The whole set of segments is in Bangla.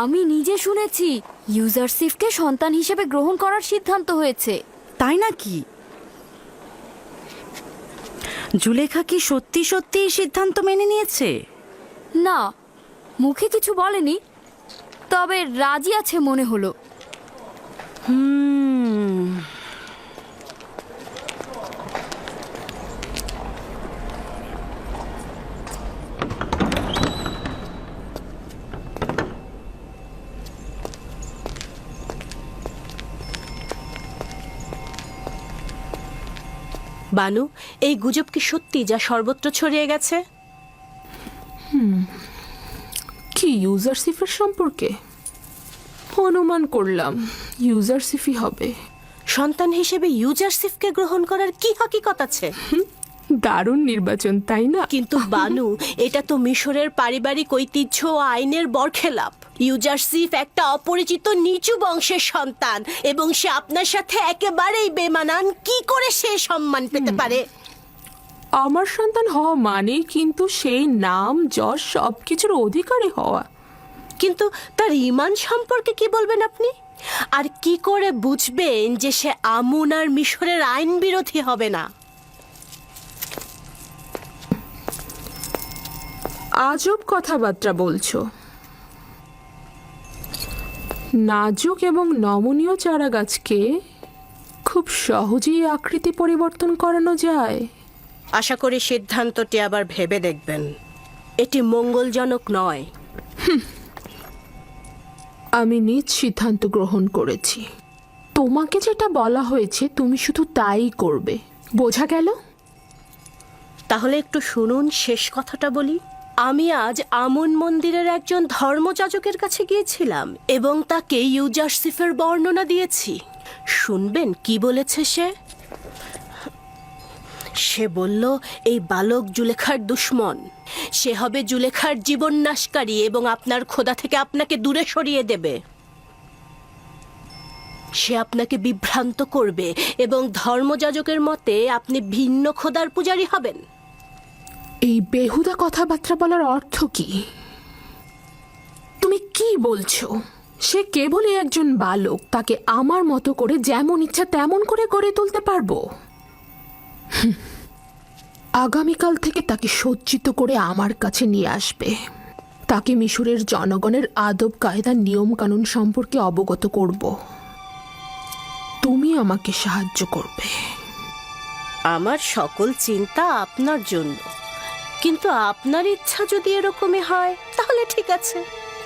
আমি নিজে শুনেছি ইউজারসিফকে সন্তান হিসেবে গ্রহণ করার সিদ্ধান্ত হয়েছে। তাই নাকি? জুলেখা কি সত্যি সত্যি এই সিদ্ধান্ত মেনে নিয়েছে? না মুখে কিছু বলেনি তবে রাজি আছে মনে হলো। হুম বানু এই গুজব কি সত্যি যা সর্বত্র ছড়িয়ে গেছে? কি ইউজারশিপের সম্পর্কে? অনুমান করলাম ইউজার সিফি হবে। সন্তান হিসেবে ইউজারশিপকে গ্রহণ করার কি হকিকত আছে? দারুণ নির্বাচন তাই না? কিন্তু বানু এটা তো মিশরের পারিবারিক ঐতিহ্য ও আইনের বরখেলাপ। ইউজারশিপ একটা অপরিচিত নিচু বংশের সন্তান এবং সে আপনার সাথে একেবারেই বেমানান। কি করে সে সম্মান পেতে পারে? আমার সন্তান হওয়া মানে কিন্তু সেই নাম যশ সব কিছুর অধিকারী হওয়া। কিন্তু তার ইমান সম্পর্কে কি বলবেন আপনি? আর কি করে বুঝবেন যে সে আমুন আর মিশরের আইন বিরোধী হবে না? আজব কথাবার্তা বলছো। নাজুক এবং নমনীয় চারা গাছকে খুব সহজেই আকৃতি পরিবর্তন করানো যায়। আশা করি সিদ্ধান্তটি আবার ভেবে দেখবেন। এটি মঙ্গলজনক নয়। আমি নিজ সিদ্ধান্ত গ্রহণ করেছি। তোমাকে যেটা বলা হয়েছে তুমি শুধু তাই করবে। বোঝা গেল? তাহলে একটু শুনুন শেষ কথাটা বলি। আমি আজ আমুন মন্দিরের একজন ধর্মযাজকের কাছে গিয়েছিলাম এবং তাকে ইউজারসিফের বর্ণনা দিয়েছি। শুনবেন কি বলেছে সে? সে বলল, এই বালক জুলেখার দুশ্মন। সে হবে জুলেখার জীবন নাশকারী এবং আপনার খোদা থেকে আপনাকে দূরে সরিয়ে দেবে। সে আপনাকে বিভ্রান্ত করবে এবং ধর্মযাজকের মতে আপনি ভিন্ন খোদার পূজারী হবেন। এই বেহুদা কথাবার্তা বলার অর্থ কি? তুমি কি বলছো? সে কেবলই একজন বালক, তাকে আমার মতো করে যেমন ইচ্ছা তেমন করে গড়ে তুলতে পারব। আগামীকাল থেকে তাকে সজ্জিত করে আমার কাছে নিয়ে আসবে। তাকে মিশরের জনগণের আদব কায়দা নিয়ম কানুন সম্পর্কে অবগত করব। তুমি আমাকে সাহায্য করবে। আমার সকল চিন্তা আপনার জন্য। কিন্তু আপনার ইচ্ছা যদি এরকমই হয় তাহলে ঠিক আছে।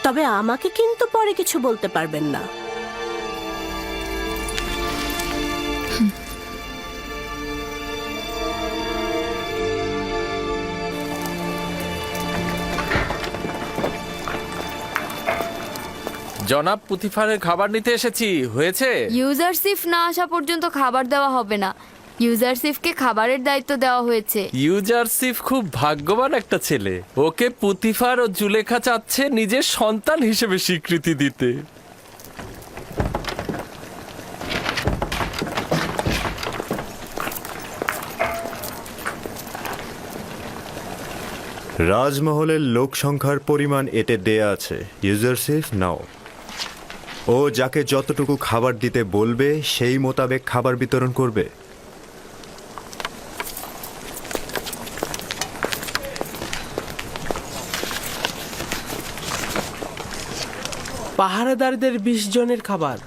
তবে আমাকে কিন্তু পরে কিছু বলতে পারবেন না। জনাব পুতিফারের খাবার নিতে এসেছি হয়েছে? ইউজারশিপ না আসা পর্যন্ত খাবার দেওয়া হবে না। ইউজারশিপকে খাবারের দায়িত্ব দেওয়া হয়েছে। ইউজারসিফ খুব ভাগ্যবান একটা ছেলে। ওকে পুতিফার ও জুলেখা চাচ্ছে নিজের সন্তান হিসেবে স্বীকৃতি দিতে। রাজমহলের লোক সংখ্যার পরিমাণ এতে দেয়া আছে। ইউজারসিফ নাও। ও যাকে যতটুকু খাবার দিতে বলবে সেই মোতাবেক খাবার বিতরণ করবে। পাহারাদারদের বিশ জনের খাবার।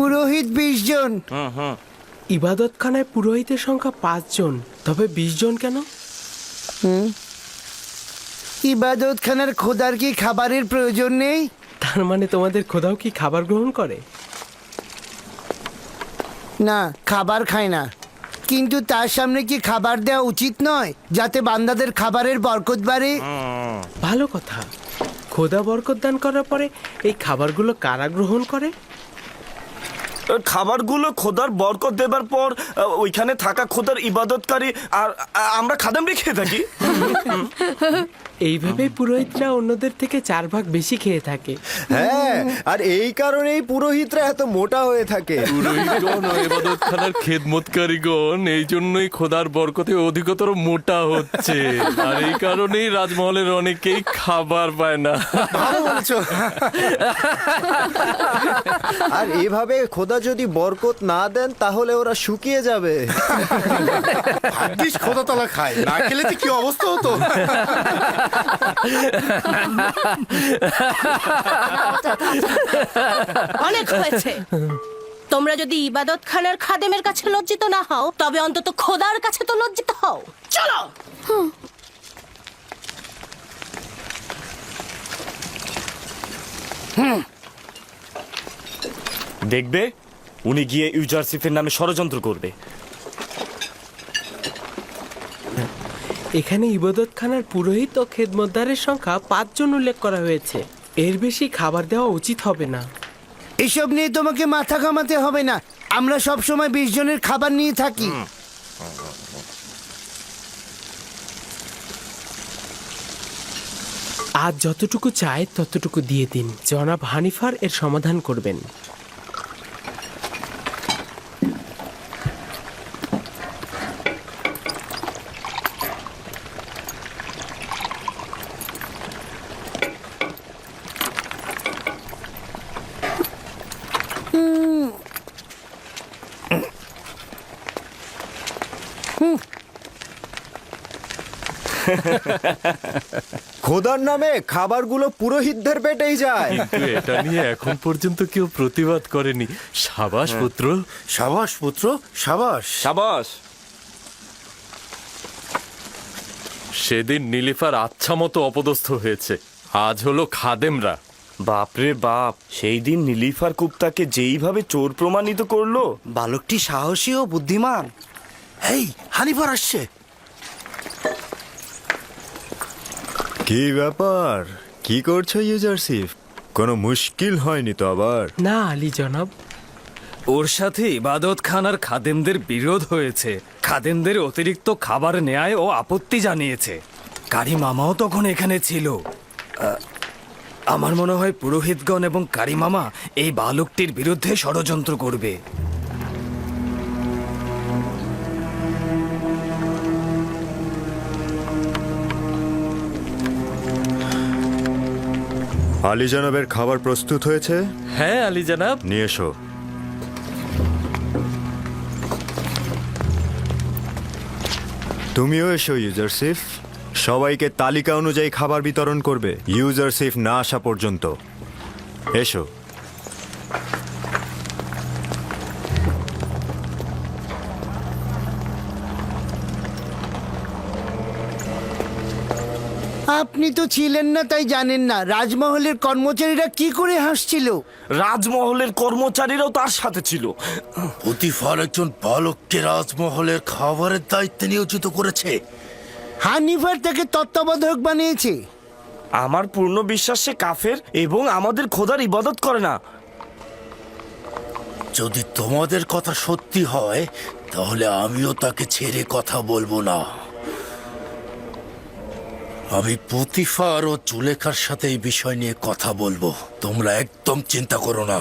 পুরোহিত বিশ জন। ইবাদতখানায় পুরোহিতের সংখ্যা পাঁচজন তবে বিশ জন কেন? ইবাদত খানার খোদার কি খাবারের প্রয়োজন নেই? তার মানে তোমাদের খোদাও কি খাবার গ্রহণ করে? না খাবার খায় না। কিন্তু তার সামনে কি খাবার দেওয়া উচিত নয় যাতে বান্দাদের খাবারের বরকত বাড়ে? ভালো কথা। খোদা বরকত দান করার পরে এই খাবারগুলো কারা গ্রহণ করে? খাবারগুলো খোদার বরকত দেবার পর ওইখানে থাকা খোদার ইবাদতকারী আর আমরা খাদামরি খেয়ে থাকি। এইভাবেই পুরোহিতরা অন্যদের থেকে চার ভাগ বেশি খেয়ে থাকে। হ্যাঁ আর এই কারণেই পুরোহিতরা এত মোটা হয়ে থাকে। পুরোহিতগণ ও এবাদতখানার খেদমতকারীগণ এই জন্যই খোদার বরকতে অধিকতর মোটা হচ্ছে। আর এই কারণেই রাজমহলের অনেকেই খাবার পায় না। আর এভাবে খোদা যদি বরকত না দেন তাহলে ওরা শুকিয়ে যাবে। ভাগ্যিস খোদাতলা খায়। না খেলে যে কি অবস্থা হতো? অনেক হয়েছে। তোমরা যদি ইবাদত খানার খাদেমের কাছে লজ্জিত না হও তবে অন্তত খোদার কাছে তো লজ্জিত হও। চলো! দেখবে উনি গিয়ে ইউজারসিফের নামে ষড়যন্ত্র করবে। এখানে ইবাদতখানার পুরোহিত ও খেদমতদারের সংখ্যা পাঁচজন উল্লেখ করা হয়েছে। এর বেশি খাবার দেওয়া উচিত হবে না। এসব নিয়ে তোমাকে মাথা ঘামাতে হবে না। আমরা সব সময় বিশ জনের খাবার নিয়ে থাকি। আজ যতটুকু চায় ততটুকু দিয়ে দিন। জনাব হানিফার এর সমাধান করবেন। খোদার নামে খাবারগুলো পুরোহিতদের পেটেই যায়। কিন্তু এটা নিয়ে এখন পর্যন্ত কেউ প্রতিবাদ করেনি। সাবাস পুত্র? সাবাস পুত্র? সাবাস। সাবাস। সেদিন নীলিফার আচ্ছা মতো অপদস্থ হয়েছে। আজ হলো খাদেমরা। বাপরে বাপ সেই দিন নীলিফার কুপ্তাকে যেইভাবে চোর প্রমাণিত করল। বালকটি সাহসী ও বুদ্ধিমান। এই হানিফার আসছে। কি ব্যাপার? কি করছ ইউজারসিফ কোনো মুশকিল হয়নি তো আবার? না আলী জনাব। ওর সাথে ইবাদত খান আর খাদেমদের বিরোধ হয়েছে। খাদেমদের অতিরিক্ত খাবার নেয় ও আপত্তি জানিয়েছে। কারি মামাও তখন এখানে ছিল। আমার মনে হয় পুরোহিতগণ এবং কারি মামা এই বালকটির বিরুদ্ধে ষড়যন্ত্র করবে। আলী জনাবের খাবার প্রস্তুত হয়েছে? হ্যাঁ আলী জানাব নিয়ে এসো। তুমিও এসো ইউজারসিফ সবাইকে তালিকা অনুযায়ী খাবার বিতরণ করবে। ইউজারসিফ না আসা পর্যন্ত। এসো। আপনি তো ছিলেন না তাই জানেন না। রাজমহলের কর্মচারীরা কি করে হাসছিল? রাজমহলের কর্মচারীরাও তার সাথে ছিল। প্রতিফার একজন বালককে রাজমহলের খাবারের দায়িত্বে নিয়োজিত করেছে। হানিফার তাকে তত্ত্বাবধায়ক বানিয়েছে। আমার পূর্ণ বিশ্বাস সে কাফের এবং আমাদের খোদার ইবাদত করে না। যদি তোমাদের কথা সত্যি হয় তাহলে আমিও তাকে ছেড়ে কথা বলব না। আমি পুতিফার ও চুলেখার সাথে এই বিষয় নিয়ে কথা বলব। তোমরা একদম চিন্তা করো না।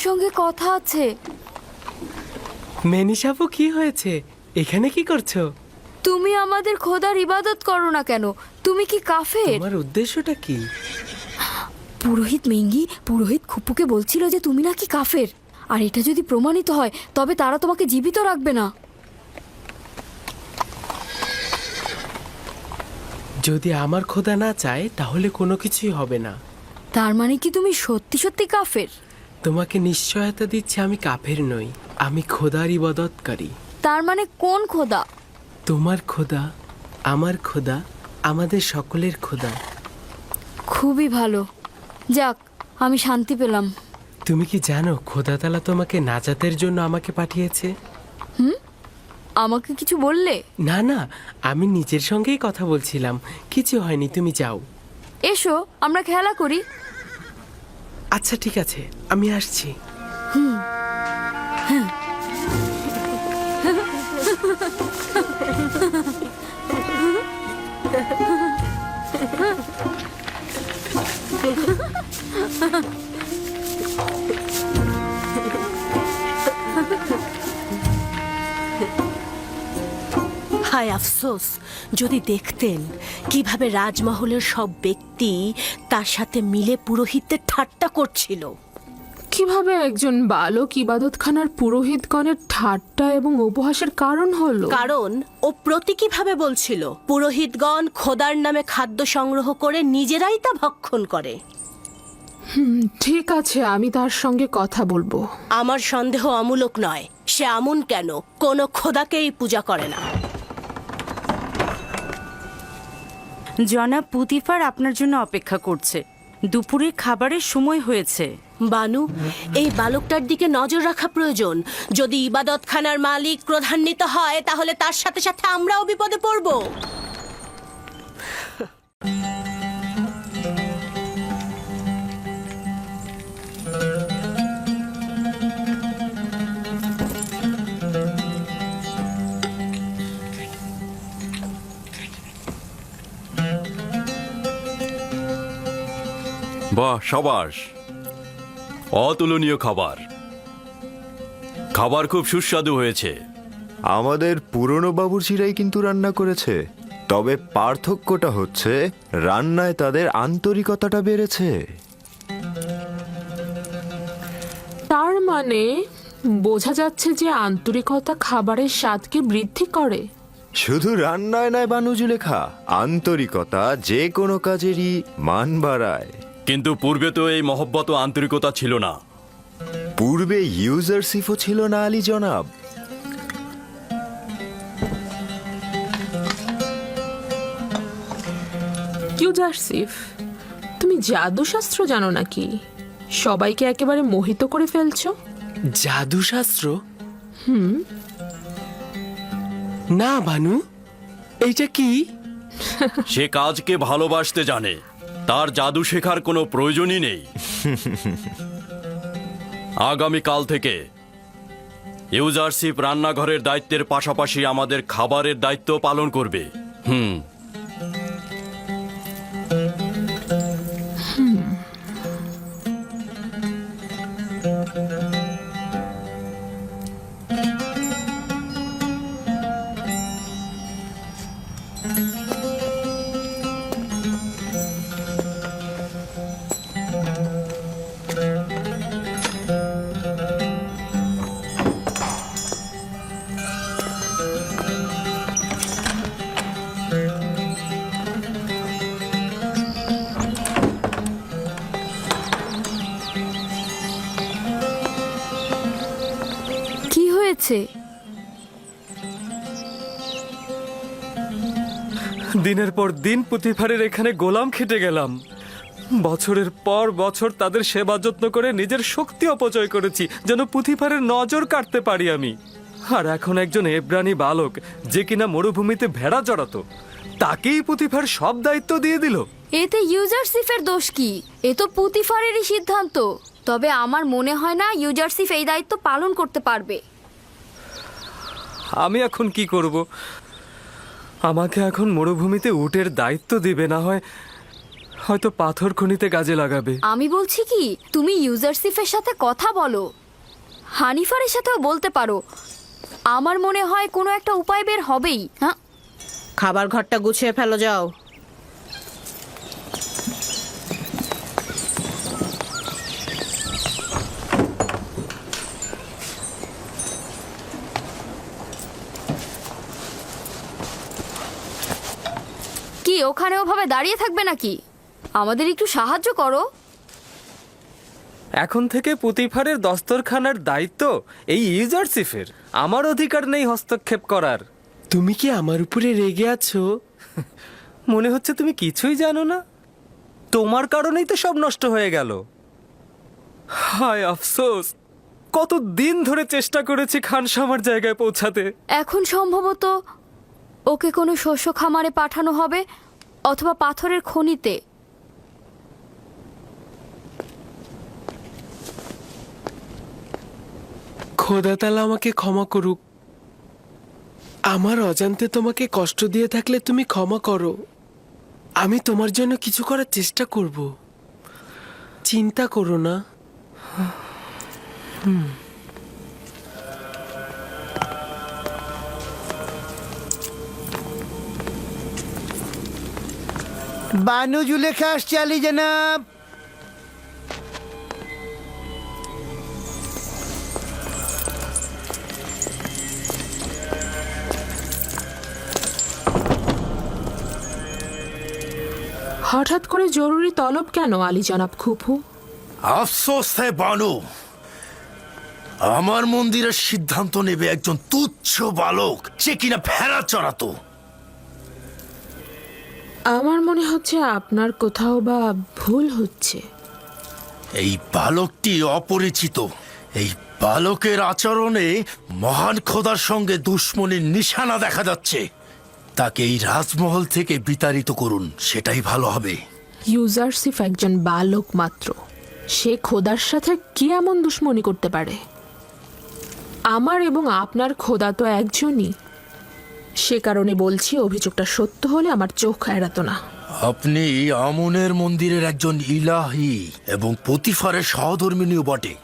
তোমার সঙ্গে কথা আছে। মেনিসাপু কি হয়েছে? এখানে কি করছ? তুমি আমাদের খোদার ইবাদত করো না কেন? তুমি কি কাফের? তোমার উদ্দেশ্যটা কি? পুরোহিত মেঙ্গি পুরোহিত খুপুকে বলছিল যে তুমি নাকি কাফের। আর এটা যদি প্রমাণিত হয় তবে তারা তোমাকে জীবিত রাখবে না। যদি আমার খোদা না চায় তাহলে কোনো কিছুই হবে না। তার মানে কি তুমি সত্যি সত্যি কাফের? তোমাকে নিশ্চয়তা দিচ্ছে আমি কাফের নই আমি খোদার ইবাদতকারী তার মানে কোন খোদা? তোমার খোদা আমার খোদা আমাদের সকলের খোদা। খুবই ভালো। যাক আমি শান্তি পেলাম। তুমি কি জানো খোদা তালা তোমাকে নাজাতের জন্য আমাকে পাঠিয়েছে? হুম? আমাকে কিছু বললে? না না আমি নিজের সঙ্গেই কথা বলছিলাম। কিছু হয়নি তুমি যাও। এসো আমরা খেলা করি। আচ্ছা ঠিক আছে। আমি আসছি। হায়। আফসোস যদি দেখতেন কীভাবে রাজমহলের সব ব্যক্তি তার সাথে মিলে পুরোহিতদের ঠাট্টা করছিল। কীভাবে একজন বালক ইবাদতখানার পুরোহিতগণের ঠাট্টা এবং উপহাসের কারণ হলো? কারণ ও প্রতীকীভাবে বলছিল পুরোহিতগণ খোদার নামে খাদ্য সংগ্রহ করে নিজেরাই তা ভক্ষণ করে। ঠিক আছে আমি তার সঙ্গে কথা বলব। আমার সন্দেহ অমূলক নয় সে আমুন কেন? কোনো খোদাকেই পূজা করে না। জনাব পুতিফার আপনার জন্য অপেক্ষা করছে। দুপুরে খাবারের সময় হয়েছে। বানু, এই বালকটার দিকে নজর রাখা প্রয়োজন। যদি ইবাদতখানার মালিক প্রধান্বিত হয়, তাহলে তার সাথে সাথে আমরাও বিপদে পড়ব। বাহ সাবাস। অতুলনীয় খাবার। খাবার খুব সুস্বাদু হয়েছে। আমাদের পুরনো বাবুর্চিরাই কিন্তু রান্না করেছে। তবে পার্থক্যটা হচ্ছে রান্নায় তাদের আন্তরিকতাটা বেড়েছে। তার মানে বোঝা যাচ্ছে যে আন্তরিকতা খাবারের স্বাদকে বৃদ্ধি করে। শুধু রান্নায় নয় বানুজুলেখা আন্তরিকতা যে কোনো কাজেরই মান বাড়ায়। কিন্তু পূর্বে তো এই মহব্বত ও আন্তরিকতা ছিল না। পূর্বে ইউজারশিপও ছিল না আলী জনাব। ইউজারসিফ তুমি জাদুশাস্ত্র জানো নাকি? সবাইকে একেবারে মোহিত করে ফেলছো? জাদুশাস্ত্র? হুম। না বানু এইটা কি? সে কাজকে ভালোবাসতে জানে। তার জাদু শেখার কোনো প্রয়োজনই নেই। আগামীকাল থেকে ইউজারশিপ রান্নাঘরের দায়িত্বের পাশাপাশি আমাদের খাবারের দায়িত্ব পালন করবে। হুম। হয়েছে দিনের পর দিন পুতিফারের এখানে গোলাম খেটে গেলাম। বছরের পর বছর তাদের সেবা যত্ন করে নিজের শক্তি অপচয় করেছি যেন পুতিফারের নজর কাটতে পারি আমি। আর এখন একজন এব্রানি বালক যে কিনা মরুভূমিতে ভেড়া চড়াতো তাকেই পুতিফার সব দায়িত্ব দিয়ে দিল। এতে ইউজারসিফের দোষ কি? এ তো পুতিফারেরই সিদ্ধান্ত। তবে আমার মনে হয় না ইউজারসিফ এই দায়িত্ব পালন করতে পারবে। আমি এখন কি করব? আমাকে এখন মরুভূমিতে উটের দায়িত্ব দিবে না হয় হয়তো পাথর খনিতে কাজে লাগাবে। আমি বলছি কি তুমি ইউজারসিফের সাথে কথা বলো। হানিফারের সাথেও বলতে পারো। আমার মনে হয় কোনো একটা উপায় বের হবেই হ্যাঁ? খাবার ঘরটা গুছিয়ে ফেলো যাও। কি ওখানে ওভাবে দাঁড়িয়ে থাকবে নাকি? আমাদের একটু সাহায্য করো। এখন থেকে পুতিফারের দস্তরখানার দায়িত্ব এই ইউজারসিফের। আমার অধিকার নেই হস্তক্ষেপ করার। তুমি কি আমার উপরে রেগে আছো? মনে হচ্ছে তুমি কিছুই জানো না। তোমার কারণেই তো সব নষ্ট হয়ে গেল। হায় আফসোস কত দিন ধরে চেষ্টা করেছি খানসামার জায়গায় পৌঁছাতে। এখন সম্ভবত ওকে কোনো শস্য খামারে পাঠানো হবে অথবা পাথরের খনিতে? খোদা তালা আমাকে ক্ষমা করুক। আমার অজান্তে তোমাকে কষ্ট দিয়ে থাকলে তুমি ক্ষমা করো। আমি তোমার জন্য কিছু করার চেষ্টা করব। চিন্তা করো না। বানু জুলেখা আসছে আলী জনাব। হঠাৎ করে জরুরি তলব কেন আলী জনাব খুফু আফসোস হ্যাঁ বানু। আমার মন্দিরের সিদ্ধান্ত নেবে একজন তুচ্ছ বালক সে কিনা ভেড়া চড়াতো। আমার মনে হচ্ছে আপনার কোথাও বা ভুল হচ্ছে। এই বালকটি অপরিচিত। এই বালকের আচরণে মহান খোদার সঙ্গে দুশ্মনের নিশানা দেখা যাচ্ছে। তাকে এই রাজমহল থেকে বিতাড়িত করুন সেটাই ভালো হবে। ইউজারসিফ একজন বালক মাত্র। সে খোদার সাথে কি এমন দুশ্মনী করতে পারে? আমার এবং আপনার খোদা তো একজনই। সে কারণে বলছি অভিযোগটা সত্য হলে আমার চোখ এড়াতো না। আপনি আমনের মন্দিরের একজন ইলাহি এবং প্রতিফারের সহধর্মিনীও বটে।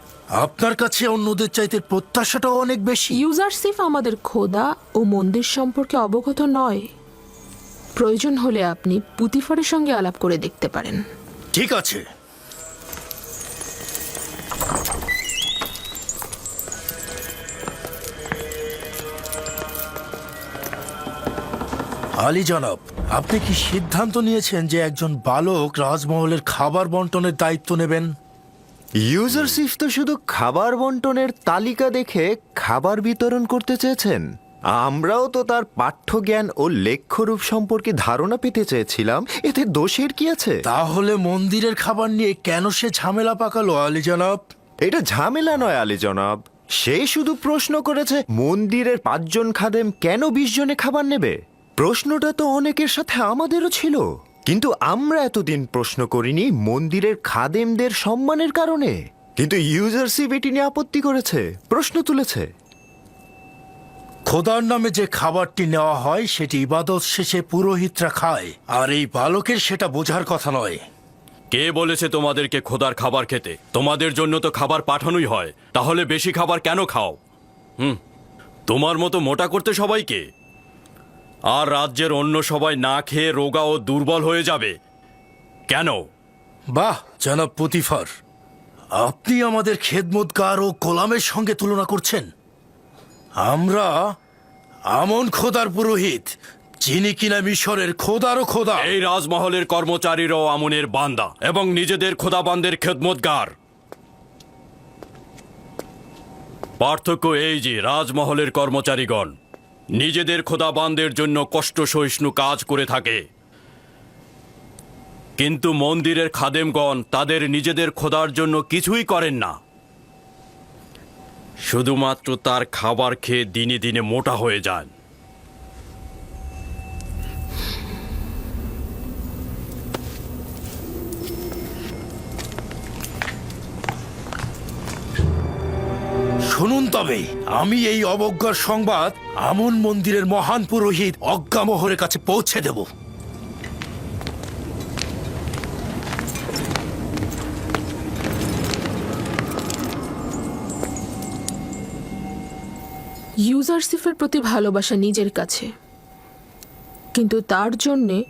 আপনার কাছে অন্যদের চাইতে প্রত্যাশাটাও অনেক বেশি। ইউজারসিফ আমাদের খোদা ও মন্দির সম্পর্কে অবগত নয়। প্রয়োজন হলে আপনি পুতিফারের সঙ্গে আলাপ করে দেখতে পারেন। ঠিক আছে। আলী জনাব আপনি কি সিদ্ধান্ত নিয়েছেন যে একজন বালক রাজমহলের খাবার বন্টনের দায়িত্ব নেবেন? ইউজারসিফ তো শুধু খাবার বন্টনের তালিকা দেখে খাবার বিতরণ করতে চেয়েছেন। আমরাও তো তার পাঠ্যজ্ঞান ও লেখ্যরূপ সম্পর্কে ধারণা পেতে চেয়েছিলাম। এতে দোষের কি আছে? তাহলে মন্দিরের খাবার নিয়ে কেন সে ঝামেলা পাকালো আলী জনাব? এটা ঝামেলা নয় আলী জনাব। সে শুধু প্রশ্ন করেছে মন্দিরের পাঁচজন খাদেম কেন বিশ জনে খাবার নেবে? প্রশ্নটা তো অনেকের সাথে আমাদেরও ছিল। কিন্তু আমরা এতদিন প্রশ্ন করিনি মন্দিরের খাদেমদের সম্মানের কারণে। কিন্তু ইউজারশিপ এটি নিয়ে আপত্তি করেছে প্রশ্ন তুলেছে। খোদার নামে যে খাবারটি নেওয়া হয় সেটি ইবাদত শেষে পুরোহিতরা খায়। আর এই বালকের সেটা বোঝার কথা নয়। কে বলেছে তোমাদেরকে খোদার খাবার খেতে? তোমাদের জন্য তো খাবার পাঠানোই হয়। তাহলে বেশি খাবার কেন খাও? হুম। তোমার মতো মোটা করতে সবাইকে? আর রাজ্যের অন্য সবাই না খেয়ে রোগা ও দুর্বল হয়ে যাবে। কেন? বাহ জনাব পুতিফার। আপনি আমাদের খেদমতগার ও গোলামের সঙ্গে তুলনা করছেন। আমরা আমন খোদার পুরোহিত যিনি কিনা মিশরের খোদারও খোদা। এই রাজমহলের কর্মচারীরাও আমনের বান্দা এবং নিজেদের খোদাবান্দের খেদমতগার। পার্থক্য এই যে রাজমহলের কর্মচারীগণ। নিজেদের খোদাবানদের জন্য কষ্ট সহিষ্ণু কাজ করে থাকে। কিন্তু মন্দিরের খাদেমগণ তাদের নিজেদের খোদার জন্য কিছুই করেন না। শুধুমাত্র তার খাবার খেয়ে দিনে দিনে মোটা হয়ে যান। শুনুন তবে আমি এই অবজ্ঞার সংবাদ আমন মন্দিরের মহান পুরোহিত অজ্ঞামোহরের কাছে পৌঁছে দেব। ইউজারসিফের প্রতি ভালোবাসা নিজের কাছে। কিন্তু তার জন্যে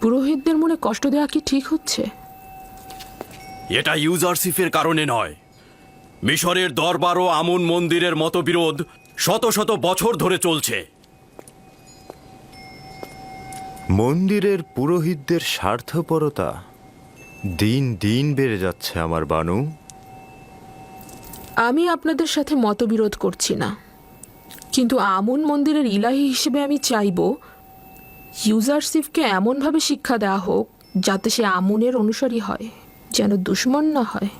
পুরোহিতদের মনে কষ্ট দেওয়া কি ঠিক হচ্ছে? এটা ইউজারশিপের কারণে নয়। মিশরের দরবার ও আমুন মন্দিরের মতবিরোধ শত শত বছর ধরে চলছে। মন্দিরের পুরোহিতদের স্বার্থপরতা দিন দিন বেড়ে যাচ্ছে আমার বানু। আমি আপনাদের সাথে মতবিরোধ করছি না। কিন্তু আমুন মন্দিরের ইলাহি হিসেবে আমি চাইব ইউজারশিপকে এমনভাবে শিক্ষা দেওয়া হোক যাতে সে আমুনের অনুসারী হয় যেন দুশ্মন না হয়।